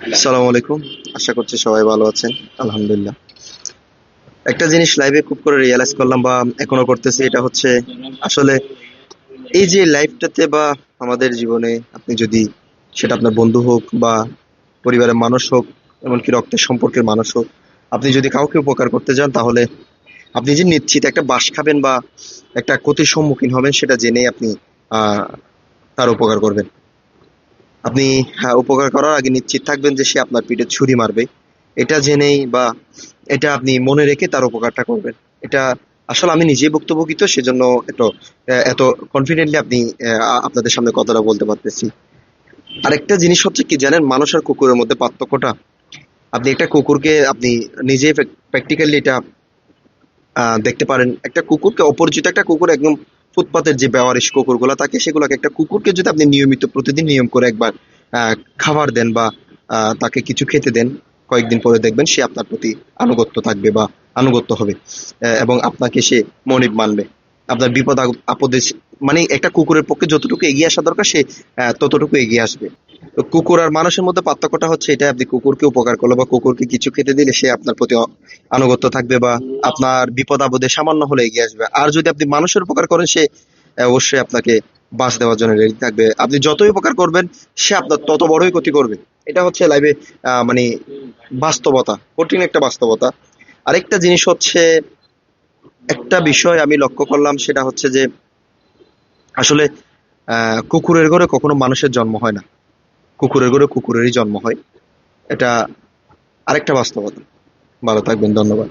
আলাইকুম। আশা করছি সবাই ভালো আছেন। আলহামদুলিল্লাহ। একটা জিনিস খুব করে রিয়েলাইজ করলাম বা এখনও করতেছি, এটা হচ্ছে আসলে এই যে লাইফটাতে বা আমাদের জীবনে আপনি যদি সেটা আপনার বন্ধু হোক বা পরিবারের মানুষ হোক, এমনকি রক্তের সম্পর্কের মানুষ হোক, আপনি যদি কাউকে উপকার করতে যান, তাহলে আপনি যে নিশ্চিত একটা বাস খাবেন বা একটা ক্ষতির সম্মুখীন হবেন, সেটা জেনেই আপনি তার উপকার করবেন। আপনি হ্যাঁ, উপকার করার আগে নিশ্চিত থাকবেন যে সে আপনার পিঠে ছুরি মারবে। এটা জেনেই বা এটা আপনি মনে রেখে তার উপকারটা করবেন। এটা আসলে আমি নিজেই ভুক্তভোগিত সেজন্য এত এত কনফিডেন্টলি আপনি আপনাদের সামনে কথাটা বলতে পারতেছি। আরেকটা জিনিস হচ্ছে কি জানেন মানুষ আর কুকুরের মধ্যে পার্থক্যটা? আপনি একটা কুকুরকে আপনি নিজে প্র্যাকটিক্যালি এটা দেখতে পারেন। একটা কুকুরকে অপরিচিত একটা কুকুর একদম ফুটপাতের যে বেওয়ারিশ কুকুরগুলো থাকে, সেগুলোকে একটা কুকুরকে যদি আপনি নিয়মিত প্রতিদিন নিয়ম করে একবার খাবার দেন বা তাকে কিছু খেতে দেন, কয়েকদিন পরে দেখবেন সে আপনার প্রতি আনুগত্য থাকবে বা আনুগত্য হবে এবং আপনাকে সে মনিব মানবে। আপনার বিপদ আপদে মানে একটা কুকুরের পক্ষে যতটুকু এগিয়ে আসা দরকার, সে ততটুকু এগিয়ে আসবে। কুকুর আর মানুষের মধ্যে পার্থক্যটা হচ্ছে এটা আপনি কুকুরকে উপকার করলে বা কুকুরকে কিছু খেতে দিলে সে আপনার প্রতি আনুগত্য থাকবে বা আপনার বিপদ আপদে সামান্য হলে এগিয়ে আসবে। আর যদি আপনি মানুষের উপকার করেন, সে অবশ্যই আপনাকে বাস দেওয়ার জন্য রেডি থাকবে। আপনি যতই উপকার করবেন, সে আপনার তত বড়ই ক্ষতি করবে। এটা হচ্ছে লাইভে মানে বাস্তবতা, কঠিন একটা বাস্তবতা। আরেকটা জিনিস হচ্ছে, একটা বিষয় আমি লক্ষ্য করলাম, সেটা হচ্ছে যে আসলে কুকুরের ঘরে কখনো মানুষের জন্ম হয় না। কুকুরের ঘরে কুকুরেরই জন্ম হয়। এটা আরেকটা বাস্তবতা। ভালো থাকবেন ধন্যবাদ।